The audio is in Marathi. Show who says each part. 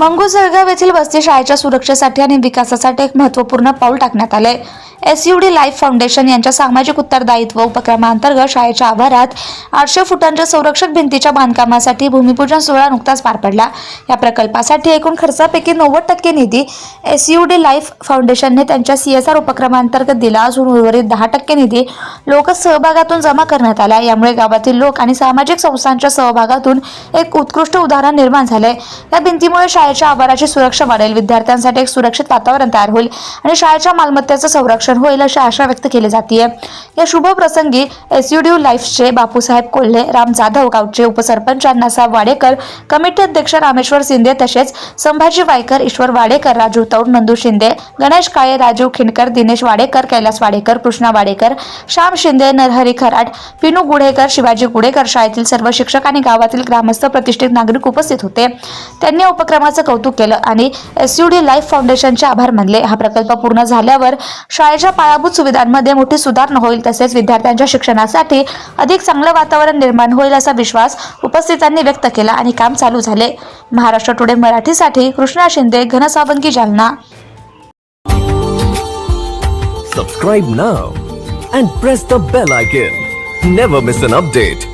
Speaker 1: मंगू जळगाव येथील वस्ती शाळेच्या सुरक्षेसाठी आणि विकासासाठी एक महत्त्वपूर्ण पाऊल टाकण्यात आले S U D life foundation यांच्या सामाजिक उत्तरदायित्व उपक्रमांतर्गत शाळेच्या आवारात आठशे फुटांच्या संरक्षक भिंतीच्या बांधकामासाठी भूमिपूजन सोहळा नुकताच पार पडला. या प्रकल्पासाठी एकूण खर्चापैकी नव्वद टक्के निधी एस यू डी लाईफ फाउंडेशनने त्यांच्या सी एस आर उपक्रमांतर्गत दिला असून उर्वरित दहा टक्के निधी लोक सहभागातून जमा करण्यात आला यामुळे गावातील लोक आणि सामाजिक संस्थांच्या सहभागातून एक उत्कृष्ट उदाहरण निर्माण झाले या भिंतीमुळे शाळे शाळेच्या आवाराची सुरक्षा वाढेल. विद्यार्थ्यांसाठी एक सुरक्षित वातावरण तयार होईल आणि शाळेच्या मालमत्तेचं संरक्षण होईल अशी आशा व्यक्त केली जाते या शुभ प्रसंगी एस लाईफचे बापूसाहेब कोल्हे राम जाधव गावचे उपसरपंच अण्णासाहेब वाडेकर कमिटी अध्यक्ष रामेश्वर शिंदे तसेच संभाजी वायकर ईश्वर वाडेकर राजू तौड नंदू शिंदे गणेश काळे राजीव खिंडकर दिनेश वाडेकर कैलास वाडेकर कृष्णा वाडेकर श्याम शिंदे नरहरी खराट पिनू गुढेकर शिवाजी गुढेकर शाळेतील सर्व शिक्षक आणि गावातील ग्रामस्थ प्रतिष्ठित नागरिक उपस्थित होते. त्यांनी उपक्रमाचं उपक्रमाचं कौतुक केलं आणि एस यू डी लाईफ फाउंडेशनचे आभार मानले हा प्रकल्प पूर्ण झाल्यावर शाळेच्या पायाभूत सुविधांमध्ये मोठी सुधारणा होईल तसेच विद्यार्थ्यांच्या शिक्षणासाठी अधिक चांगलं वातावरण निर्माण होईल असा विश्वास उपस्थितांनी व्यक्त केला आणि काम चालू झाले महाराष्ट्र टुडे मराठीसाठी Krishna Shinde Ghansawangi Jalna
Speaker 2: Subscribe now and press the bell icon. Never miss an update.